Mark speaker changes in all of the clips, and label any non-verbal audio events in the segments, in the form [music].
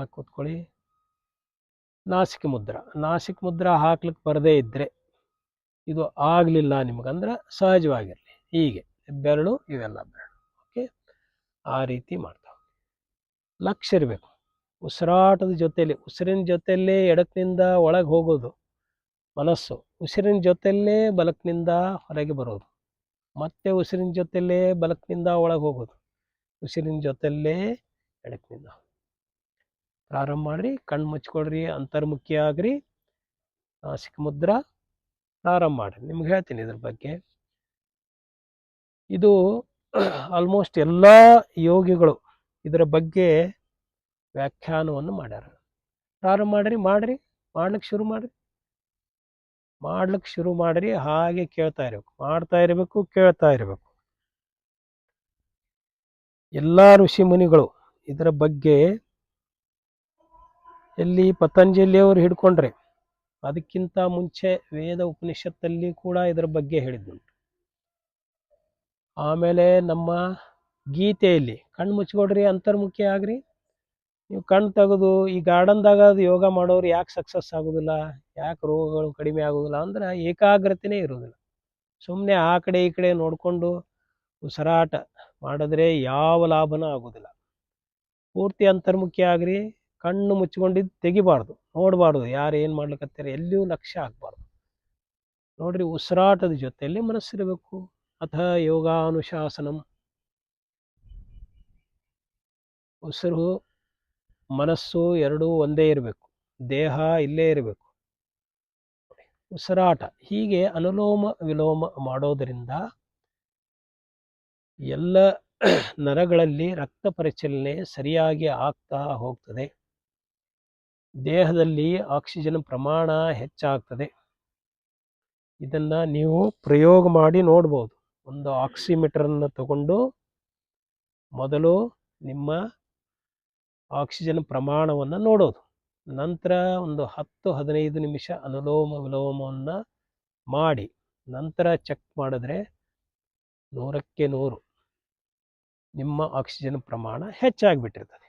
Speaker 1: ನೇರವಾಗಿ ಕೂತ್ಕೊಳ್ಳಿ ನಾಸಿಕ ಮುದ್ರ. ನಾಸಿಕ ಮುದ್ರ ಹಾಕ್ಲಿಕ್ಕೆ ಬರದೇ ಇದ್ದರೆ ಇದು ಆಗಲಿಲ್ಲ ನಿಮಗಂದ್ರೆ ಸಹಜವಾಗಿರಲಿ. ಹೀಗೆ. ಬೆರಳು ಇವೆಲ್ಲ ಬೆರಳು. ಓಕೆ? ಆ ರೀತಿ ಮಾಡ್ತಾವೆ. ಲಕ್ಷ ಇರಬೇಕು. ಉಸಿರಾಟದ ಜೊತೆಯಲ್ಲಿ ಉಸಿರಿನ ಜೊತೆಯಲ್ಲೇ ಎಡಕ್ನಿಂದ ಒಳಗೆ ಹೋಗೋದು ಮನಸ್ಸು. ಉಸಿರಿನ ಜೊತೆಯಲ್ಲೇ ಬಲಕ್ನಿಂದ ಹೊರಗೆ ಬರೋದು. ಮತ್ತೆ ಉಸಿರಿನ ಜೊತೆಯಲ್ಲೇ ಬಲಕ್ನಿಂದ ಒಳಗೆ ಹೋಗೋದು. ಉಸಿರಿನ ಜೊತೆಯಲ್ಲೇ ಎಡಕ್ನಿಂದ ಪ್ರಾರಂಭ ಮಾಡಿರಿ, ಕಣ್ಣು ಮುಚ್ಕೊಳ್ರಿ, ಅಂತರ್ಮುಖಿ ಆಗ್ರಿ ನಾಸಿಕ ಮುದ್ರ ಪ್ರಾರಂಭ ಮಾಡಿರಿ. ನಿಮ್ಗೆ ಹೇಳ್ತೀನಿ ಇದ್ರ ಬಗ್ಗೆ. ಇದು [clears throat] ಆಲ್ಮೋಸ್ಟ್ ಎಲ್ಲ ಯೋಗಿಗಳು ಇದರ ಬಗ್ಗೆ ವ್ಯಾಖ್ಯಾನವನ್ನು ಮಾಡ್ಯಾರ. ಪ್ರಾರಂಭ ಮಾಡಿರಿ, ಮಾಡ್ರಿ ಮಾಡ್ಲಿಕ್ಕೆ ಶುರು ಮಾಡಿರಿ. ಮಾಡ್ಲಿಕ್ಕೆ ಶುರು ಮಾಡಿರಿ, ಹಾಗೆ ಕೇಳ್ತಾ ಇರಬೇಕು. ಮಾಡ್ತಾ ಇರಬೇಕು, ಕೇಳ್ತಾ ಇರಬೇಕು. ಎಲ್ಲ ಋಷಿ ಮುನಿಗಳು ಇದರ ಬಗ್ಗೆ ಎಲ್ಲಿ ಪತಂಜಲಿಯವರು ಹಿಡ್ಕೊಂಡ್ರೆ ಅದಕ್ಕಿಂತ ಮುಂಚೆ ವೇದ ಉಪನಿಷತ್ತಲ್ಲಿ ಕೂಡ ಇದರ ಬಗ್ಗೆ ಹೇಳಿದ್ದುಂಟು. ಆಮೇಲೆ ನಮ್ಮ ಗೀತೆಯಲ್ಲಿ ಕಣ್ಣು ಮುಚ್ಕೊಡ್ರಿ ಅಂತರ್ಮುಖಿ ಆಗ್ರಿ. ನೀವು ಕಣ್ಣು ತೆಗೆದು ಈ ಗಾರ್ಡನ್ದಾಗ ಅದು ಯೋಗ ಮಾಡೋರು ಯಾಕೆ ಸಕ್ಸಸ್ ಆಗೋದಿಲ್ಲ, ಯಾಕೆ ರೋಗಗಳು ಕಡಿಮೆ ಆಗೋದಿಲ್ಲ ಅಂದ್ರೆ ಏಕಾಗ್ರತೆನೇ ಇರೋದಿಲ್ಲ. ಸುಮ್ಮನೆ ಆ ಕಡೆ ಈ ಕಡೆ ನೋಡಿಕೊಂಡು ಉಸಿರಾಟ ಮಾಡಿದ್ರೆ ಯಾವ ಲಾಭನೂ ಆಗೋದಿಲ್ಲ. ಪೂರ್ತಿ ಅಂತರ್ಮುಖಿ ಆಗ್ರಿ. ಕಣ್ಣು ಮುಚ್ಕೊಂಡಿದ್ದು ತೆಗಿಬಾರ್ದು, ನೋಡಬಾರ್ದು, ಯಾರು ಏನು ಮಾಡ್ಲಿಕ್ಕತ್ತಾರೆ ಎಲ್ಲಿಯೂ ಲಕ್ಷ್ಯ ಆಗಬಾರ್ದು. ನೋಡ್ರಿ ಉಸಿರಾಟದ ಜೊತೆಯಲ್ಲಿ ಮನಸ್ಸಿರಬೇಕು. ಅಥ ಯೋಗಾನುಶಾಸನಂ. ಉಸಿರು, ಮನಸ್ಸು ಎರಡೂ ಒಂದೇ ಇರಬೇಕು. ದೇಹ ಇಲ್ಲೇ ಇರಬೇಕು. ಉಸಿರಾಟ ಹೀಗೆ ಅನುಲೋಮ ವಿಲೋಮ ಮಾಡೋದರಿಂದ ಎಲ್ಲ ನರಗಳಲ್ಲಿ ರಕ್ತ ಪರಿಚಲನೆ ಸರಿಯಾಗಿ ಆಗ್ತಾ ಹೋಗ್ತದೆ. ದೇಹದಲ್ಲಿ ಆಕ್ಸಿಜನ್ ಪ್ರಮಾಣ ಹೆಚ್ಚಾಗ್ತದೆ. ಇದನ್ನು ನೀವು ಪ್ರಯೋಗ ಮಾಡಿ ನೋಡ್ಬೋದು. ಒಂದು ಆಕ್ಸಿಮೀಟರನ್ನು ತಗೊಂಡು ಮೊದಲು ನಿಮ್ಮ ಆಕ್ಸಿಜನ್ ಪ್ರಮಾಣವನ್ನು ನೋಡೋದು. ನಂತರ ಒಂದು ಹತ್ತು, ಹದಿನೈದು ನಿಮಿಷ ಅನುಲೋಮ ವಿಲೋಮವನ್ನು ಮಾಡಿ, ನಂತರ ಚೆಕ್ ಮಾಡಿದ್ರೆ ನೂರಕ್ಕೆ ನೂರು ನಿಮ್ಮ ಆಕ್ಸಿಜನ್ ಪ್ರಮಾಣ ಹೆಚ್ಚಾಗಿಬಿಟ್ಟಿರ್ತದೆ.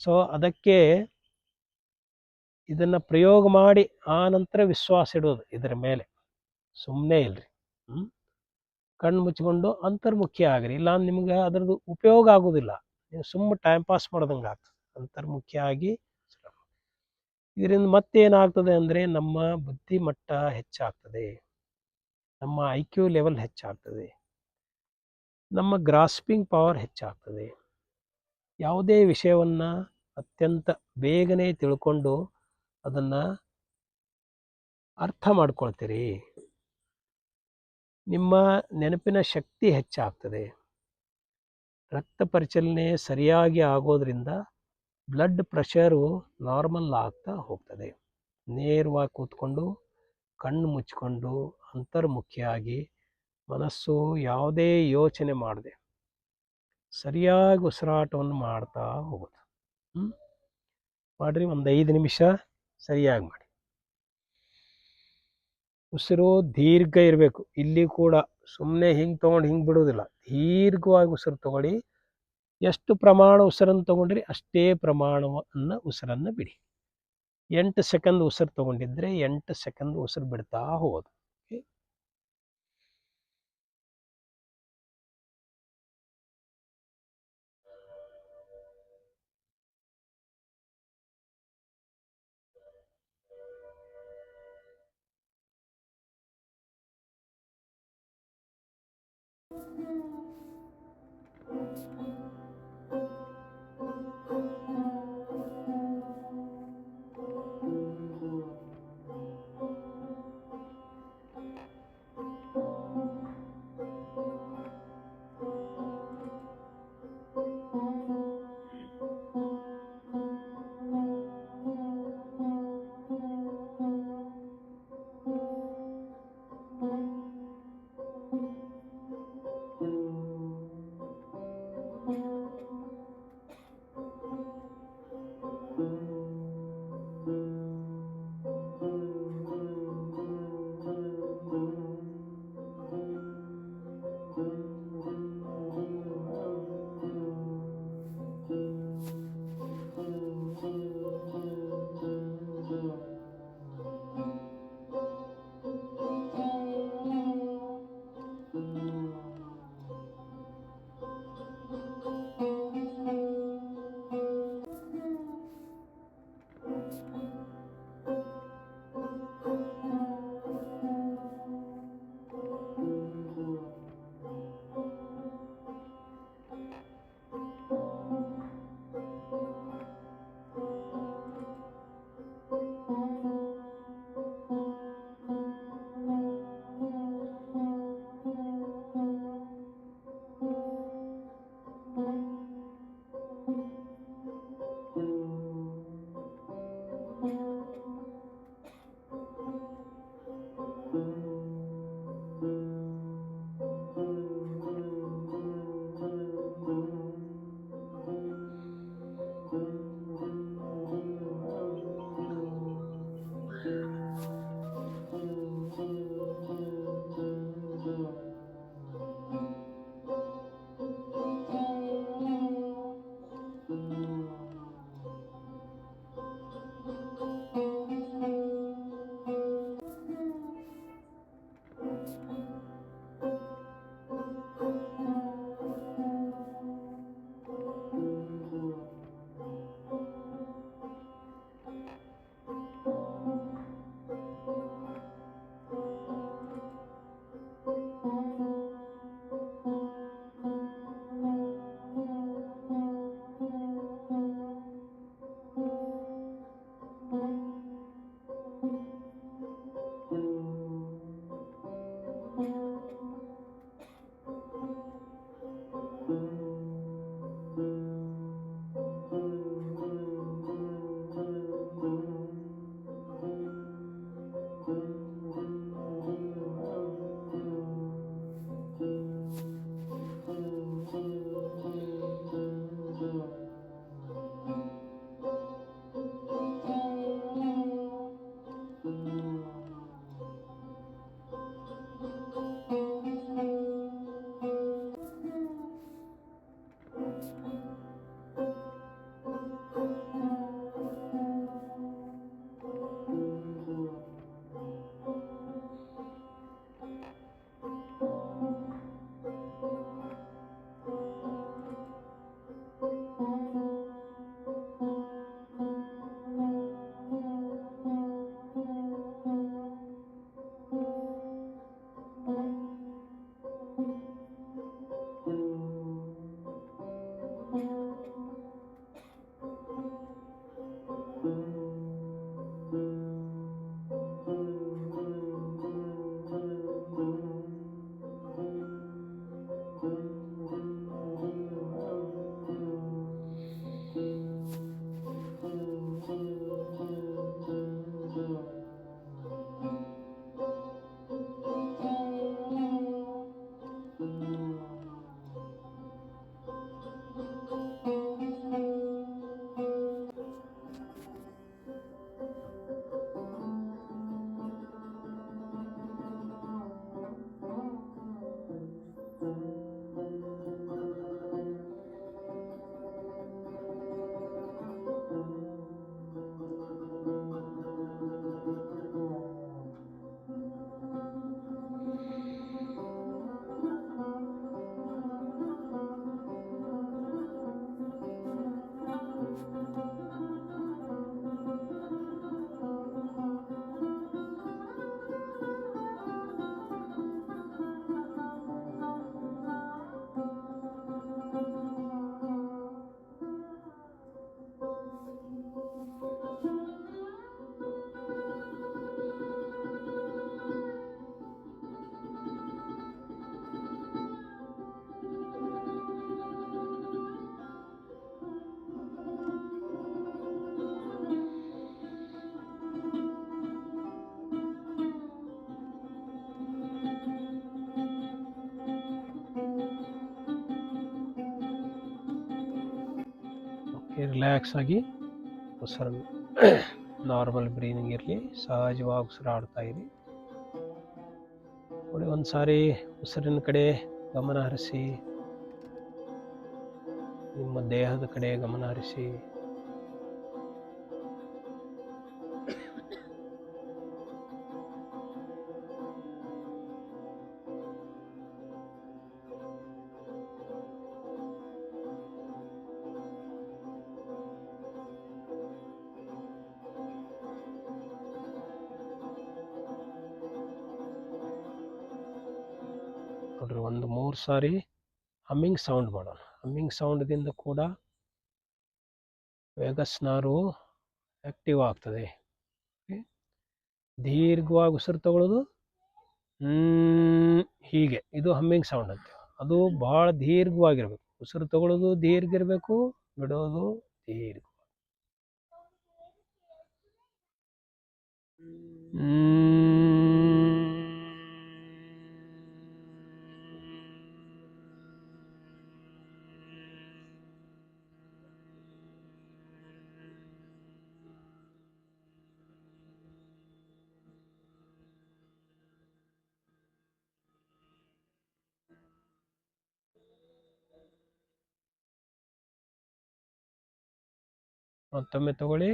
Speaker 1: ಸೊ ಅದಕ್ಕೆ ಇದನ್ನು ಪ್ರಯೋಗ ಮಾಡಿ ಆ ನಂತರ ವಿಶ್ವಾಸ ಇಡೋದು ಇದರ ಮೇಲೆ. ಸುಮ್ಮನೆ ಇಲ್ರಿ. ಹ್ಞೂ ಕಣ್ಣು ಮುಚ್ಕೊಂಡು ಅಂತರ್ಮುಖಿ ಆಗಿರಿ. ಇಲ್ಲ ನಿಮ್ಗೆ ಅದರದ್ದು ಉಪಯೋಗ ಆಗೋದಿಲ್ಲ. ನೀವು ಸುಮ್ಮನೆ ಟೈಮ್ ಪಾಸ್ ಮಾಡ್ದಂಗೆ ಆಗ್ತದೆ. ಅಂತರ್ಮುಖಿ ಆಗಿ ಇದರಿಂದ ಮತ್ತೇನಾಗ್ತದೆ ಅಂದರೆ ನಮ್ಮ ಬುದ್ಧಿಮಟ್ಟ ಹೆಚ್ಚಾಗ್ತದೆ. ನಮ್ಮ ಐ ಕ್ಯೂ ಲೆವೆಲ್ ಹೆಚ್ಚಾಗ್ತದೆ. ನಮ್ಮ ಗ್ರಾಸ್ಪಿಂಗ್ ಪವರ್ ಹೆಚ್ಚಾಗ್ತದೆ. ಯಾವುದೇ ವಿಷಯವನ್ನು ಅತ್ಯಂತ ಬೇಗನೆ ತಿಳ್ಕೊಂಡು ಅದನ್ನು ಅರ್ಥ ಮಾಡ್ಕೊಳ್ತೀರಿ. ನಿಮ್ಮ ನೆನಪಿನ ಶಕ್ತಿ ಹೆಚ್ಚಾಗ್ತದೆ. ರಕ್ತ ಪರಿಚಲನೆ ಸರಿಯಾಗಿ ಆಗೋದ್ರಿಂದ ಬ್ಲಡ್ ಪ್ರೆಷರು ನಾರ್ಮಲ್ ಆಗ್ತಾ ಹೋಗ್ತದೆ. ನೇರವಾಗಿ ಕೂತ್ಕೊಂಡು, ಕಣ್ಣು ಮುಚ್ಕೊಂಡು ಅಂತರ್ಮುಖಿಯಾಗಿ ಮನಸ್ಸು ಯಾವುದೇ ಯೋಚನೆ ಮಾಡದೆ. ಸರಿಯಾಗಿ ಉಸಿರಾಟವನ್ನು ಮಾಡ್ತಾ ಹೋಗೋದು. ಮಾಡಿರಿ ಒಂದು ಐದು ನಿಮಿಷ. ಸರಿಯಾಗಿ ಮಾಡಿ. ಉಸಿರು ದೀರ್ಘ ಇರಬೇಕು. ಇಲ್ಲಿ ಕೂಡ ಸುಮ್ಮನೆ ಹಿಂಗೆ ತೊಗೊಂಡು ಹಿಂಗೆ ಬಿಡೋದಿಲ್ಲ ದೀರ್ಘವಾಗಿ ಉಸಿರು ತಗೊಳ್ಳಿ. ಎಷ್ಟು ಪ್ರಮಾಣ ಉಸಿರನ್ನು ತೊಗೊಂಡ್ರಿ ಅಷ್ಟೇ ಪ್ರಮಾಣವನ್ನು ಉಸಿರನ್ನು ಬಿಡಿ. ಎಂಟು ಸೆಕೆಂಡ್ ಉಸಿರು ತಗೊಂಡಿದ್ರೆ ಎಂಟು ಸೆಕೆಂಡ್ ಉಸಿರು ಬಿಡ್ತಾ ಹೋಗೋದು ರಿಲ್ಯಾಕ್ಸ್ ಆಗಿ ಉಸಿರನ್ನು ನಾರ್ಮಲ್ ಬ್ರೀದಿಂಗ್ ಇರಲಿ, ಸಹಜವಾಗಿ ಉಸಿರಾಡ್ತಾ ಇರಿ. ನೋಡಿ ಒಂದು ಸಾರಿ ಉಸಿರಿನ ಕಡೆ ಗಮನ ಹರಿಸಿ, ನಿಮ್ಮ ದೇಹದ ಕಡೆ ಗಮನ ಹರಿಸಿ. ನೋಡ್ರಿ ಒಂದು ಮೂರು ಸಾರಿ ಹಮ್ಮಿಂಗ್ ಸೌಂಡ್ ಮಾಡೋಣ. ಹಮ್ಮಿಂಗ್ ಸೌಂಡ್ದಿಂದ ಕೂಡ ವೇಗಸ್ನಾರು ಆಕ್ಟಿವ್ ಆಗ್ತದೆ. ದೀರ್ಘವಾಗಿ ಉಸಿರು ತಗೊಳ್ಳೋದು ಹೀಗೆ. ಇದು ಹಮ್ಮಿಂಗ್ ಸೌಂಡ್ ಅಂತ. ಅದು ಭಾಳ ದೀರ್ಘವಾಗಿರ್ಬೇಕು. ಉಸಿರು ತಗೊಳ್ಳೋದು ದೀರ್ಘ ಇರಬೇಕು ಬಿಡೋದು ದೀರ್ಘ. ಮತ್ತೊಮ್ಮೆ ತಗೊಳ್ಳಿ.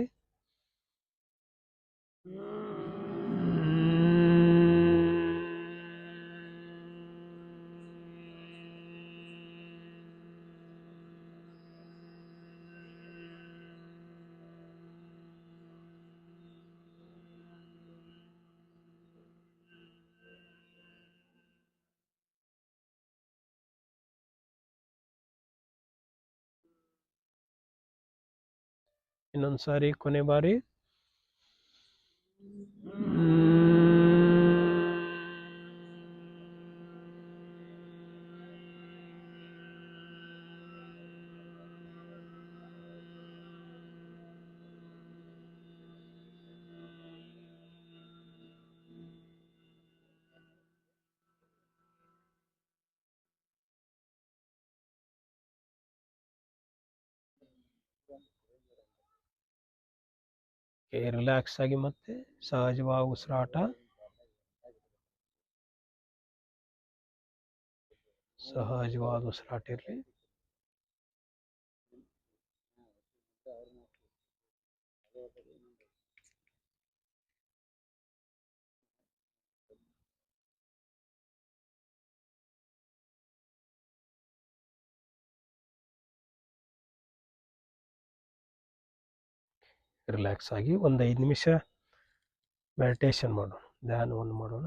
Speaker 1: इन सारी कोने बारे Thank you. ರಿಲ್ಯಾಕ್ಸ್ ಆಗಿ ಮತ್ತೆ ಸಹಜವಾಗಿ ಉಸಿರಾಟ. ಸಹಜವಾದ ಉಸಿರಾಟ ಇರಲಿ. ರಿಲ್ಯಾಕ್ಸ್ ಆಗಿ ಒಂದು ಐದು ನಿಮಿಷ ಮೆಡಿಟೇಷನ್ ಮಾಡೋಣ. ಧ್ಯಾನವನ್ನು ಮಾಡೋಣ.